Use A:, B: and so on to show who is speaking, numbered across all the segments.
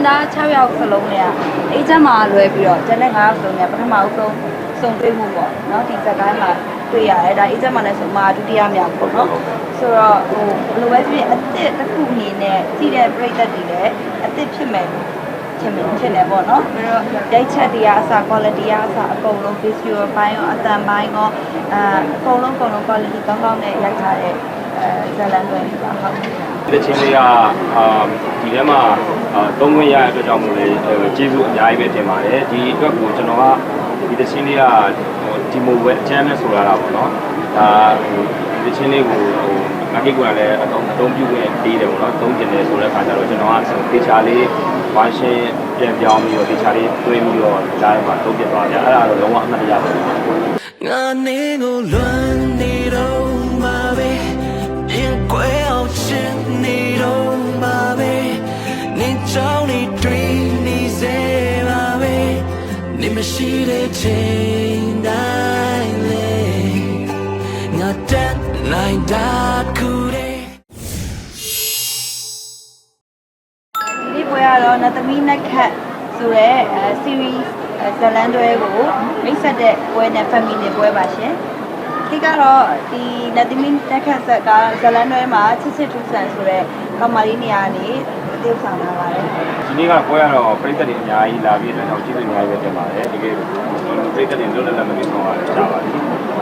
A: င်းသား6ယောက်စလုံးနဲ့အေဂျင့်မှာလွဲပြီးတော့ကျန်တဲ့9ယောက်စလုံးနဲ့ပထမအဆုံးစုံတွေ့မှုပေါ့နော်ဒီဇက်ကိုင်းမှာတွေ့ရတယ်ဒါအေဂျင့်မှာလည်းဆိုမှာဒုတိယမြောက်ပေါ့နော်ဆိုတော့ဟိုဘယ်လိုပဲဖြစ်ဖြစ်အစ်စ်တစ်ခုအနေနဲ့ကြည့်တဲ့ပြိသက်တွေလည်းအစ်စ်ဖြစ်မယ်လို့ချင်မယ်ဖြစ်နေပေါ့နော်ပြီးတော့ရိုက်ချက်တွေကအစ quality ကအစအကုန်လုံး visual ဘိုင်းရောအတန်ဘိုင်းရောအာအကုန်လုံးအကုန်လုံး quality ကောင်းကောင်းနဲ့ရိုက်ထားတဲ့အဲဇာတ်လမ်းတွေပါဟုတ်
B: ဒီချင်းလေးကအာ ဒီထဲမှာအာသုံးခွင့်ရတဲ့အတွက်ကြောင့်မို့လေကျေးဇူးအများကြီးပဲတင်ပါတယ်ဒီအတွက်ကိုကျွန်တော်ကဒီတချင်းလေးကဟိုဒီမိုဝဲအချမ်းနဲ့ဆိုရတာပေါ့နော်ဒါဟိုဒီချင်းလေးကိုဟိုမကိကလည်းအသုံးအသုံးပြုခွင့်ပေးတယ်ပေါ့နော်သုံးကျင်တယ်ဆိုတဲ့အခါကျတော့ကျွန်တော်ကဆိုတေချာလေးဝါရှင်းပြန်ပြောင်းပြီးတော့တေချာလေးတွေးပြီးတော့ကြားထဲမှာသုံးပြသွားကြအဲ့ဒါတော့လုံးဝအမှတ်တရပါဘူး
C: ငါနေကိုလွမ်းနေတော့မှာပဲရင်ကွယ်အောင်ချင်နေတော့မှာပဲ နေချောင်းနေတွေးနေစေပါပဲနေမရှိတဲ့ချိန်တိုင်းလေငါတက်နိုင်တာခုတဲ့
A: ဒီနေ့ပွဲကတော့နတ်သမီးနက်ခတ်ဆိုရဲအဲ series ဇလန်တွဲကိုမိတ်ဆက်တဲ့ပွဲနဲ့ family ပွဲပါရှင်ဒီကတော့ဒီနတ်သမီးနက်ခတ်ဆက်ကဇလန်တွဲမှာချစ်ချစ်ထူဆန်ဆိုရဲကောင်မလေးနေရာနေ တည်ဆောင်လာပါတယ်
B: ဒီနေ့ကပွဲရတော့ပြည်သက်တွေအများကြီးလာပြီးတဲ့တော့ကျေးဇူးအများကြီးပဲတင်ပါတယ်တကယ်ပြည်သက်တွေလွတ်လပ်လပ်မပြီးဆုံးသွားတာပါလိ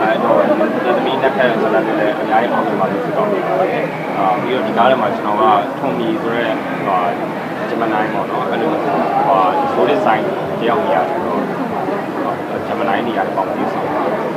B: အဲတော့သမီးနှစ်ဖက်ဆိုလာလည်းအများကြီးအောင်ပြန်ပါလို့ဆုတောင်းနေပါတယ်အာပြီးတော့ဒီကားထဲမှာကျွန်တော်ကထုံမီဆိုရဲဟာဂျမနိုင်ပေါ့နော်အဲ့လိုဟာဆိုတဲ့ဆိုင်တယောက်နေရတယ်တော့ဂျမနိုင်နေရာပေါင်းပြီးဆုံး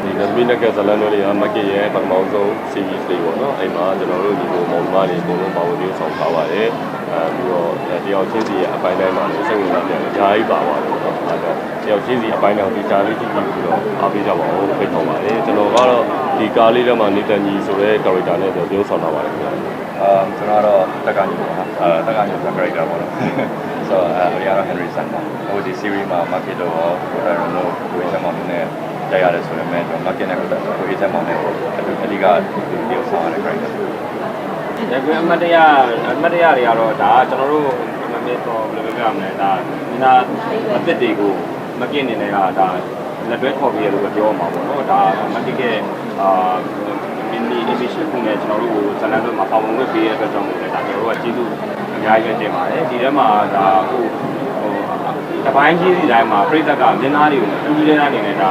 D: ဒီနသမီနက်ကဇလန်တို့တွေကမက်ကရဲ့ပထမဆုံး series လေးပေါ့နော်အဲ့မှာကျွန်တော်တို့ဒီလိုမောင်မတွေအကုန်လုံးပါဝင်ပြီးဆောင်ထားပါတယ် အဲပြီးတော့တယောက်ချင်းစီရဲ့အပိုင်းတိုင်းမှာလည်းစိတ်ဝင်စားကြတယ်အများကြီးပါပါတယ်ပေါ့နော်အဲဒါတယောက်ချင်းစီအပိုင်းတိုင်းကိုဒီကြားလေးကြည့်ကြည့်ပြီးတော့အားပေးကြပါဦးလို့ဖိတ်ခေါ်ပါတယ်ကျွန်တော်ကတော့ဒီကားလေးထဲမှာနေတန်ကြီးဆိုတဲ့ character နဲ့ကျွန်တော်ပြောဆောင်ထားပါတယ်ခင်ဗျာ
E: အာကျွန်တော်ကတော့တက္ကသိုလ်ပေါ့ဟာအာတက္ကသိုလ်ဆို character ပေါ့နော်ဆိုတော့အဲဒီကတော့ Henry Sun ပါဟိုဒီ series မှာ market တော့ Roder Rono ကိုယ်ချက်မောင်နဲ့တိုက်ရတယ်ဆိုရင်မဲ့ကျွန်တော် market နဲ့ကိုယ်ကိုယ်ချက်မောင်နဲ့အဓိကဒီလိုဆောင်ရတဲ့ character
B: ဒါပေမဲ့အမတ်တရအမတ်တရတွေကတော့ဒါကျွန်တော်တို့မမေတော့ဘယ်လိုပြောရမလဲဒါဒီနာအသစ်တွေကိုမကင်းနေနေတာဒါလက်တွဲခေါ်ပြီးရလို့ပြောမှာပေါ့နော်ဒါမတိကအာမင်းဒီ edition ခုနဲ့ကျွန်တော်တို့ကိုဇလန်ဘက်မှာပေါဝင်ဝတ်ပေးရတဲ့အတွက်ကြောင့်မို့လဲဒါကျွန်တော်တို့ကကျေးဇူးအများကြီးပဲတင်ပါတယ်ဒီထဲမှာဒါဟိုဟိုတပိုင်းကြီးစီတိုင်းမှာပြိသက်ကမင်းသားတွေကိုတူတူလေးအနေနဲ့ဒါ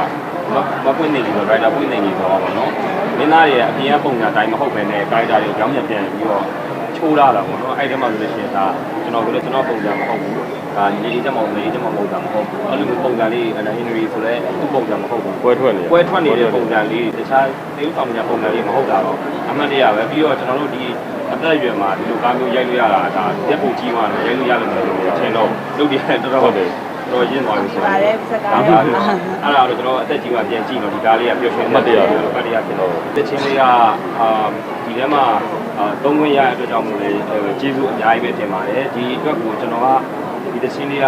B: မပွင့်နေပြီးတော့ writer ပွင့်နေပြီးတော့ပေါ့နော်မင်းသားတွေရဲ့အပြင်ကပုံစံတိုင်းမဟုတ်ဘဲနဲ့ writer တွေကိုကြောင်းပြန်ပြန်ပြီးတော့ချိုးလာတာပေါ့နော်အဲ့ဒီမှာဆိုလို့ရှိရင်ဒါကျွန်တော်ကလည်းကျွန်တော်ပုံစံမဟုတ်ဘူးဒါညီလေးချက်မောင်လေးချက်မောင်ပုံစံမဟုတ်ဘူးအဲ့လိုမျိုးပုံစံလေးအနာဟင်နရီဆိုလဲသူ့ပုံစံမဟုတ်ဘူး
D: ပွဲထွက်နေ
B: ပွဲထွက်နေတဲ့ပုံစံလေးတခြားသေဥဆောင်နေတဲ့ပုံစံလေးမဟုတ်တာတော့အမှတ်တရပဲပြီးတော့ကျွန်တော်တို့ဒီအသက်အရွယ်မှာဒီလိုကားမျိုးရိုက်လို့ရတာဒါရက်ပူကြီးမှလည်းရိုက်လို့ရလို့မလို့ထင်တော့လုပ်တယ်တော်တော်ဟု တ်တယ်တော်ရင်းသွားပြီဆို
A: ပါတယ်စကား
B: ဒါ
A: ရော
B: ပါလို့အဲ့ဒါတော့ကျွန်တော်အသက်ကြီးမှပြန်ကြည့်တော့ဒီကားလေးကပျော်ရွှင်အမှတ်တရအမှတ်တရဖြစ်တော့တချင်းလေးကအာဒီထဲမှာအာသုံးခွင့်ရတဲ့အတွက်ကြောင့်မို့လေကျေးဇူးအများကြီးပဲတင်ပါတယ်ဒီအတွက်ကိုကျွန်တော်ကဒီတချင်းလေးက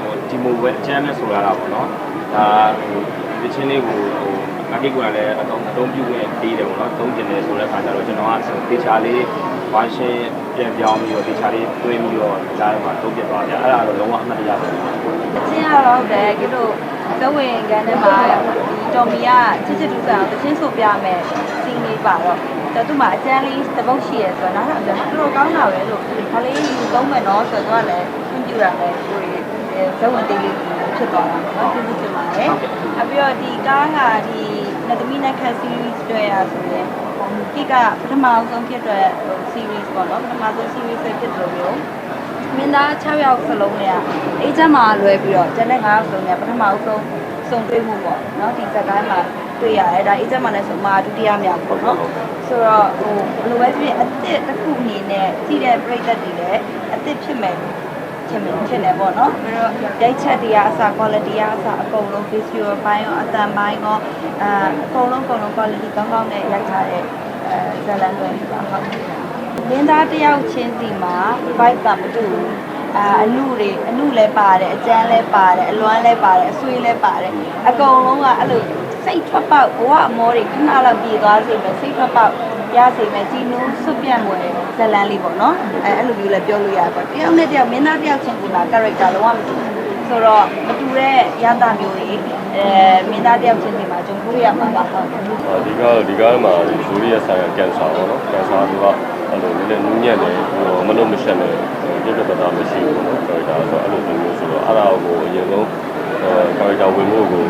B: ဟိုဒီမိုဝဲအချမ်းနဲ့ဆိုရတာပေါ့နော်ဒါဟိုဒီချင်းလေးကိုဟို မကိကလည်းအသုံးအသုံးပြုခွင့်ပေးတယ်ပေါ့နော်သုံးကျင်တယ်ဆိုတဲ့အခါကျတော့ကျွန်တော်ကဆိုတေချာလေးဝါရှင်းပြန်ပြောင်းပြီးတော့တေချာလေးတွေးပြီးတော့ကြားထဲမှာသုံးပြသွားကြအဲ့ဒါတော့လုံးဝအမှတ်တရပါဘူး
A: ကျင်းရတော့တယ်ကတို့သဝင်ကန်ထဲမှာဒီတော်မီကချစ်ချစ်တူဆန်အောင်တချင်းဆိုပြမယ်စီးလေးပါတော့တော့သူ့မှာအကျန်းလေးသဘုတ်ရှိရဲဆိုတော့နောက်တော့တော်တော်ကောင်းတာပဲလို့ဒါလေးယူသုံးမယ်နော်ဆိုတော့သူကလည်းခွင့်ပြုတာလည်းကိုယ်သဝင်တေးလေးဖြစ်သွားတာပေါ့နော်ကျေးဇူးတင်ပါတယ်အပြီးတော့ဒီကားကဒီ နတ်သမီးနဲ့ခက် series တွေ့ရဆိုရင်ဒီကပထမဆုံးဖြစ်တဲ့ series ပေါ့နော်ပထမဆုံး series ဖြစ်တယ်လို့မျိုးမင်းသား6ယောက်စလုံးနဲ့အေဂျင့်မှာလွဲပြီးတော့ကျန်တဲ့9ယောက်စလုံးနဲ့ပထမအဆုံးစုံတွေ့မှုပေါ့နော်ဒီဇက်ကိုင်းမှာတွေ့ရတယ်ဒါအေဂျင့်မှာလည်းဆိုမှာဒုတိယမြောက်ပေါ့နော်ဆိုတော့ဟိုဘယ်လိုပဲဖြစ်ဖြစ်အစ်စ်တစ်ခုအနေနဲ့ကြည့်တဲ့ပြိသက်တွေလည်းအစ်စ်ဖြစ်မယ်လို့ ချင်မယ်ဖြစ်နေပေါ့နော်ပြီးတော့ရိုက်ချက်တွေကအစ quality ကအစအကုန်လုံး visual ဘိုင်းရောအတန်ဘိုင်းရောအာအကုန်လုံးအကုန်လုံး quality ကောင်းကောင်းနဲ့ရိုက်ထားတဲ့အဲဇာတ်လမ်းတွေပါဟုတ်လင်းသားတစ်ယောက်ချင်းစီမှာ vibe ကမတူဘူးအာအနုတွေအနုလည်းပါတယ်အကျန်းလည်းပါတယ်အလွမ်းလည်းပါတယ်အဆွေးလည်းပါတယ်အကုန်လုံးကအဲ့လို စစိတ်ထွက်ပေါက်ဘဝအမောတွေခဏလောက်ပြေသွားစေမယ်စိတ်ထွက်ပေါက်ရစေမယ်ជីနူးစွတ်ပြန့်ဝင်ဇလန်းလေးပေါ့နော်အဲအဲ့လိုမျိုးလည်းပြောလို့ရပါတယောက်နဲ့တယောက်မင်းသားတယောက်ချင်းက character လုံးဝမတူဘူးဆိုတော့မတူတဲ့ရတာမျိုးတွေအဲမင်းသားတယောက်ချင်းတွေမှာကြုံတွေ့ရမှာပါဟုတ်
D: အဒီကားဒီကားမှာဇူရီရဲ့ဆိုင်ကကန်ဆာပေါ့နော်ကန်ဆာကအဲ့လိုနည်းနည်းနူးညံ့တယ်ဟိုမလို့မရှက်နဲ့ပြပြတတာမရှိဘူးနော်ကာရက်တာဆိုအဲ့လိုမျိုးဆိုတော့အဲ့ဒါကိုအရင်ဆုံးအဲကာရက်တာဝင်ဖို့ကို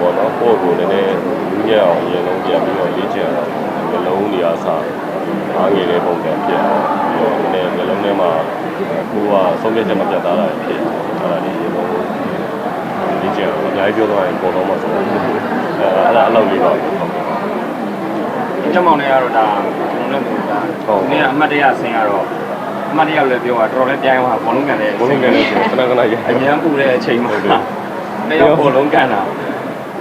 D: ဟိုနော်ပို့ကိုနည်းနည်းနူးညံ့အောင်အရင်ဆုံးပြန်ပြီးတော့လေ့ကျင့်အောင်နှလုံးတွေအားစားအားငယ်တဲ့ပုံစံဖြစ်အောင်ပြီးတော့နည်းနည်းနှလုံးထဲမှာကိုကဆုံးဖြတ်ချက်မပြတ်သားတာဖြစ်အဲ့ဒါလေးအရင်ဆုံးလေ့ကျင့်အောင်အများကြီးပြောသွားရင်ပေါ်တော့မှာဆိုတော့အဲအဲ့ဒါအလောက်လေးပါဟုတ်ကဲ့
B: ဒီချက်မောင်နဲ့ကတော့ဒါကျွန်တော်လည်းပြောတာ
D: ဟုတ်
B: နည်းအမှတ်တရဆင်းကတော့အမှတ်တရလည်းပြောတာတော်တော်လေးပြိုင်းသွားဘောလုံးကန်လည်း
D: ဘုံလုံးကနေခဏခဏရ
B: အញ្ញမ်းပူတဲ့အချိန်မှာတယောက်ဘောလုံးကန်တာ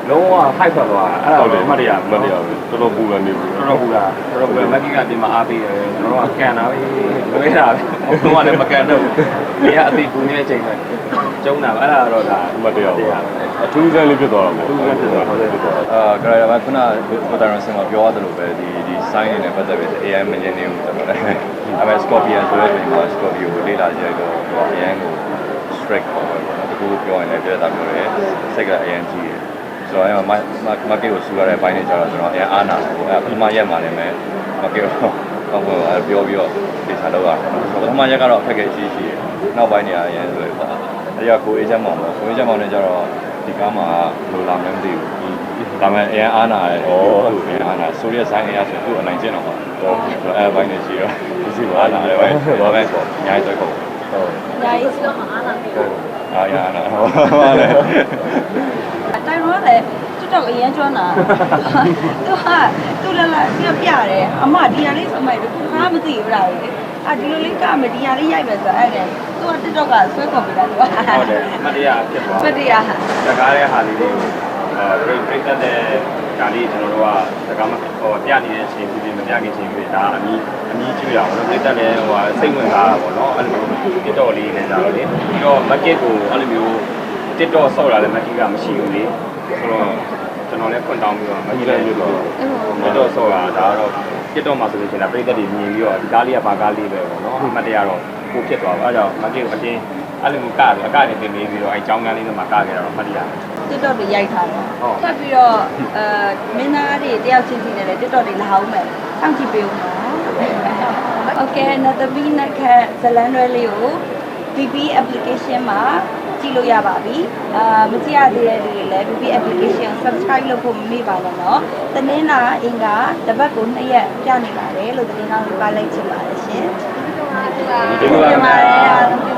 B: လုံးဝဖိုက်ထွက်သွားအဲ့ဒါ
D: ဟုတ်တယ်
B: အမှတ်တရ
D: မတရားဘူးတော်တော်ပူရနေဘူး
B: တော်တော်ပူတာတော်တော်ပူမက်ကီကပြင်မှာအားပေးတယ်ကျွန်တော်ကကန်တာပဲလွဲတာပဲဘုံကလည်းမကန်တော့ဘူးဒီကအသေးပူနေတဲ့အချိန်မှာကျုံးတာပဲအဲ့ဒါတော့ဒါ
D: မတရားဘူးအထူးဆန်းလေးဖြစ်သွားတာပေါ့အထူးဆန်းဖြစ်သွားဟုတ်တယ်ဖြစ်သွားတာ
E: အာကရာယာကခုနဝတာရန်စင်မှာပြောရတယ်လို့ပဲဒီဒီ sign နဲ့ပတ်သက်ပြီး AI မငင်းနေဘူးဆိုတော့လည်းအမေ Scorpion ဆိုတဲ့ဒီမှာ Scorpio ကိုလေ့လာကြရတော့အရန်ကို strict ပေါ့ပဲပေါ့နော်တကူပြောရင်လည်းပြတာပြောတယ်စိတ်ကအရန်ကြီးတယ် ဆိုတော့အဲမှာ market ကိုစူရတဲ့အပိုင်းတွေကျတော့ကျွန်တော်အရန်အားနာတယ်အဲပထမရက်မှာလည်းပဲ market ကိုကောင်းကောင်းပြောပြီးတော့ဒီစားတော့ရတယ်ပထမရက်ကတော့အခက်အခဲရှိရှိတယ်နောက်ပိုင်းနေရာအရန်ဆိုရပေါ့အဲဒီကကိုအေဂျင့်မောင်ပေါ့ကိုအေဂျင့်မောင်နဲ့ကျတော့ဒီကားမှာလိုလာမှမသိဘူးဒါပေမဲ့အရန်အားနာတယ်ဩသူအရန်အားနာဆိုရဆိုင်အရဆိုသူ့အနိုင်ကျင့်တော့ပါတော့အဲဘိုင်းနေရှိတော့ဒီစီပါလာတယ်ပဲဘာပဲပေါ့အများကြီးတော့ပေါ့
D: ဟုတ်
A: ညာရေးစတော့အားလာပြီ
E: အားရအားနာဟုတ်ပါလေ
A: တိုင်ရော လည်းတွတ်တော့အရင်ကျွမ်းတာသူကသူလည်းလာပြပြတယ်အမဒီဟာလေးစမိုက်တယ်ခုခါမသိဘူးလားလေအာဒီလိုလေးကမယ်ဒီဟာလေးရိုက်မယ်ဆိုအဲ့ဒါသူက TikTok ကဆွဲခေါ်ပြတာသူက
B: ဟုတ်တယ်အမှတ်တရဖြစ်သွား
A: ပတ္တရားဟာ
B: တကားတဲ့ဟာလေးတွေကိုအဲပြိတတ်တဲ့ဒါလေးကျွန်တော်တို့ကတကားမဟိုပြနေတဲ့အချိန်ဖြစ်ဖြစ်မပြခင်ချိန်ဖြစ်ဒါအမီးအမီးကျွရအောင်လို့ပြိတတ်တဲ့ဟိုဟာစိတ်ဝင်စားတာပေါ့နော်အဲ့လိုမျိုး TikTok လေးနဲ့ကြတော့လေပြီးတော့ market ကိုအဲ့လိုမျိုး TikTok ဆောက်လာတဲ့ market ကမရှိဘူးလေ ဆိုတော့ကျွန်တော်လည်းဖွင့်တောင်းပြီးတော့မကြီးလည်းရွတ်တော့တော်တော်ဆော့တာဒါကတော့ပြစ်တော့မှဆိုလို့ရှိရင်ဒါပြည်သက်တွေမြင်ပြီးတော့ဒီကားလေးကဘာကားလေးပဲပေါ့နော်အမှတ်တရတော့ကိုဖြစ်သွားပါအဲဒါကြောင့်မကြီးကိုအတင်းအဲ့လိုကတော့အကနဲ့တင်ပြီးတော့အဲကြောင်းကန်းလေးတွေမှာကခဲ့တာတော့မှတ်တရ
A: တစ်တော့တွေရိုက်ထားတယ်။ထပ်ပြီးတော့အဲမင်းသားတွေတယောက်ချင်းချင်းနဲ့လည်းတစ်တော့တွေလာအောင်မယ်။စောင့်ကြည့်ပေးဦးနော်။ Okay နောက်တစ်ပြီးနောက်ခက်ဇလန်ရွဲလေးကို PP application မှာ ကြည့်လို့ရပါပြီအာမကြည့်ရသေးတဲ့လူတွေလည်း VP application ကို subscribe လုပ်ဖို့မမေ့ပါနဲ့နော်တနင်္လာအင်္ဂါတပတ်ကို2ရက်ပြနေပါတယ်လို့သတင်းကောင်းလေးပါလိုက်ချင်ပါတယ်ရှင်
B: ဒီလိုပါ
A: ပါတယ်အားလုံး